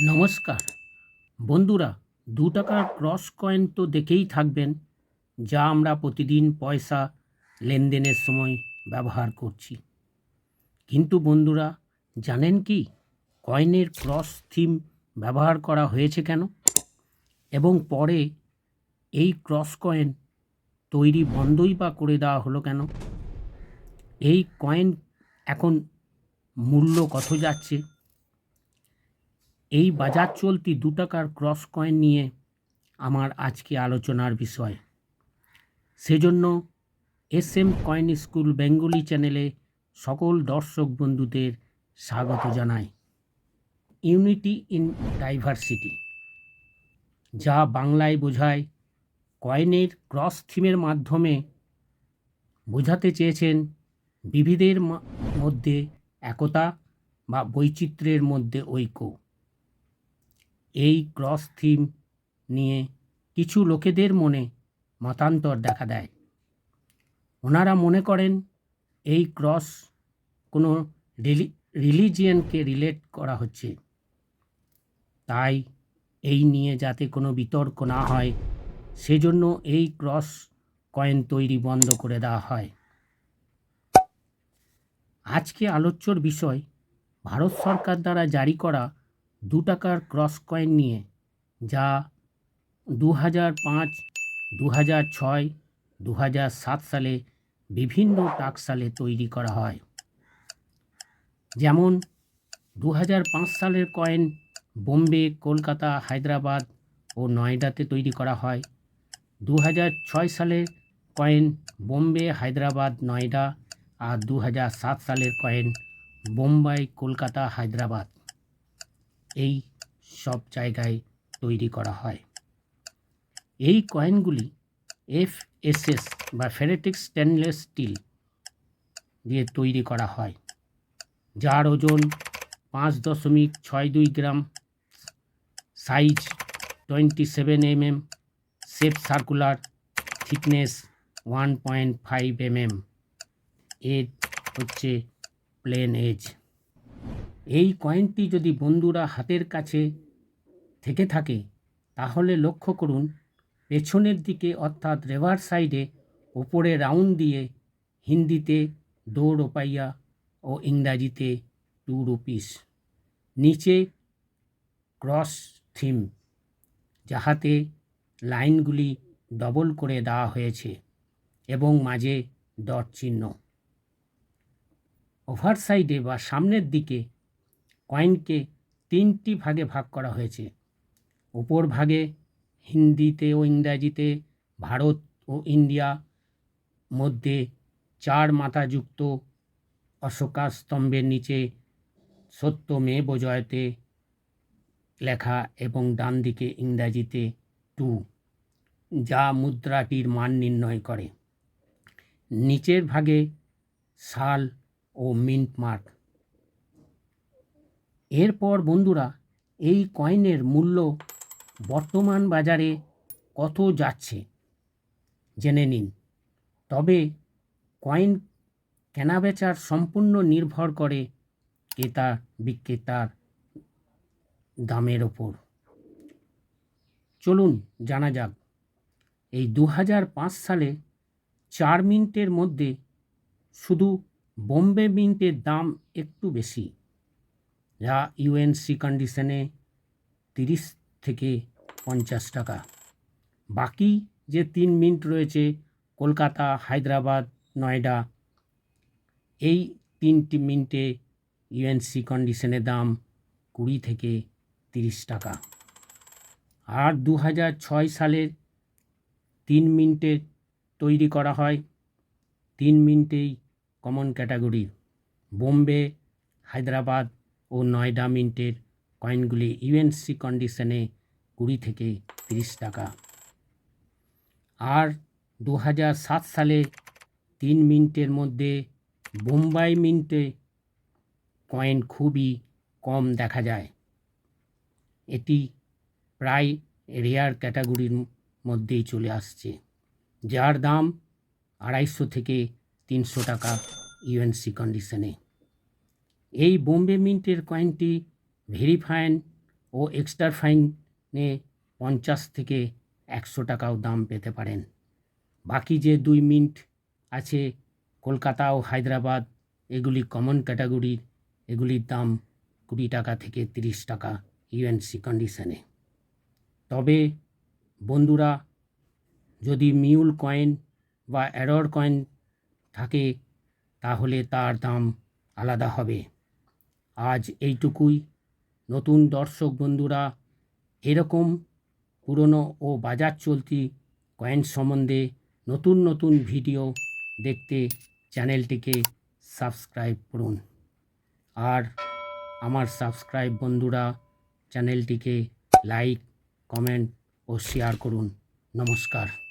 নমস্কার। বন্ধুরা, দু টাকার ক্রস কয়েন তো দেখেই থাকবেন যা আমরা প্রতিদিন পয়সা লেনদেনের সময় ব্যবহার করছি। কিন্তু বন্ধুরা, জানেন কি? কয়েনের ক্রস থিম ব্যবহার করা হয়েছে কেন? এবং পরে এই ক্রস কয়েন তৈরি বন্ধই বা করে দেওয়া হলো কেন? এই কয়েন এখন মূল্য কত যাচ্ছে? এই বাজার চলতি দু টাকার ক্রস কয়েন নিয়ে আমার আজকে আলোচনার বিষয়। সেজন্য S M coin school Bengali চ্যানেলে সকল দর্শক বন্ধুদের স্বাগত জানাই। ইউনিটি ইন ডাইভার্সিটি যা বাংলায় বোঝায় কয়েনের ক্রস থিমের মাধ্যমে বোঝাতে চেয়েছেন বিবিধের মধ্যে একতা বা বৈচিত্র্যের মধ্যে ঐক্য। এই ক্রস থিম নিয়ে কিছু লোকেদের মনে মতান্তর দেখা দেয়। ওনারা মনে করেন, এই ক্রস কোনো রিলি, রিলিজিয়নকে রিলেট করা হচ্ছে। তাই এই নিয়ে যাতে কোনো বিতর্ক না হয়, সেজন্য এই ক্রস কয়েন তৈরি বন্ধ করে দেওয়া হয়। আজকে আলোচ্যর বিষয়, ভারত সরকার দ্বারা জারি করা দু টাকার ক্রস কয়েন নিয়ে, যা দু হাজার পাঁচ দু হাজার ছয় দু হাজার সাত সালে বিভিন্ন টাকসালে তৈরি করা হয়। যেমন দু হাজার পাঁচ সালের কয়েন বোম্বে, কলকাতা, হায়দ্রাবাদ ও নয়ডাতে তৈরি করা হয়। দু হাজার ছয় সালের কয়েন বোম্বে, হায়দ্রাবাদ, নয়ডা আর দু হাজার সাত সালের কয়েন বোম্বাই, কলকাতা, হায়দ্রাবাদ। এই সব জায়গায় তৈরি করা হয়। এই কয়েনগুলি এফ এস এস বা ফেরেটিক স্টেনলেস স্টিল দিয়ে তৈরি করা হয়, যার ওজন পাঁচ দশমিক ছয় দুই গ্রাম, size twenty seven M M shape circular thickness one point five M M এর হচ্ছে প্লেন এজ। এই কয়েনটি যদি বন্ধুরা হাতের কাছে থেকে থাকে, তাহলে লক্ষ্য করুন, পেছনের দিকে অর্থাৎ রেভার সাইডে ওপরে রাউন্ড দিয়ে হিন্দিতে দো রোপাইয়া ও ইংরাজিতে টু রুপিস নিচে ক্রস থিম, যাহাতে লাইনগুলি ডবল করে দেওয়া হয়েছে এবং মাঝে ডট চিহ্ন। ওভার সাইডে বা সামনের দিকে কয়েনকে তিনটি ভাগে ভাগ করা হয়েছে। উপর ভাগে হিন্দিতে ও ইংরাজিতে, ভারত ও ইন্ডিয়া, মধ্যে চার মাথাযুক্ত অশোকা স্তম্ভের নিচে সত্য মে বজয়তে লেখা এবং ডান দিকে ইংরাজিতে টু, যা মুদ্রাটির মান নির্ণয় করে। নিচের ভাগে সাল ও মিন্ট মার্ক। এরপর বন্ধুরা, এই কয়েনের মূল্য বর্তমান বাজারে কত যাচ্ছে জেনে নিন। তবে কয়েন কেনাবেচার সম্পূর্ণ নির্ভর করে ক্রেতা বিক্রেতার দামের ওপর। চলুন জানা যাক, এই দু হাজার পাঁচ সালে চার মিনিটের মধ্যে শুধু বোম্বে মিন্টের দাম একটু বেশি। যা ইউএনসি কন্ডিশনে তিরিশ থেকে পঞ্চাশ টাকা। বাকি যে তিন মিনিট রয়েছে, কলকাতা, হায়দ্রাবাদ, নয়ডা, এই তিনটি মিনিটে ইউএনসি কন্ডিশনে দাম কুড়ি থেকে তিরিশ টাকা। আর দু হাজার ছয় সালের তিন মিনিটে তৈরি করা হয় তিন মিনিটেই কমন ক্যাটাগরি বোম্বে, হায়দ্রাবাদ ও নয়ডা মিন্টের কয়েনগুলি ইউএনসি কন্ডিশনে কুড়ি থেকে তিরিশ টাকা। আর দু সাত সালে তিন মিনিটের মধ্যে বোম্বাই মিন্টে কয়েন খুবই কম দেখা যায়। এটি প্রায় রেয়ার ক্যাটাগরির মধ্যেই চলে আসছে, যার দাম আড়াইশো থেকে তিনশো টাকা ইউএনসি কন্ডিশনে। এই বোম্বে মিন্টের কয়েনটি ভেরিফাইন ও এক্সট্রা ফাইনে পঞ্চাশ থেকে একশো টাকাও দাম পেতে পারেন। বাকি যে দুই মিনিট আছে, কলকাতা ও হায়দ্রাবাদ, এগুলি কমন ক্যাটাগরির এগুলির দাম কুড়ি টাকা থেকে তিরিশ টাকা ইউএনসি কন্ডিশনে তবে বন্ধুরা, যদি মিউল কয়েন বা অ্যারর কয়েন থাকে, তাহলে তার দাম আলাদা হবে। আজ এইটুকুই। নতুন দর্শক বন্ধুরা, এরকম পুরনো ও বাজার চলতি কয়েন সম্বন্ধে নতুন নতুন ভিডিও দেখতে চ্যানেলটিকে সাবস্ক্রাইব করুন। আর আমার সাবস্ক্রাইব বন্ধুরা, চ্যানেলটিকে লাইক, কমেন্ট ও শেয়ার করুন। নমস্কার।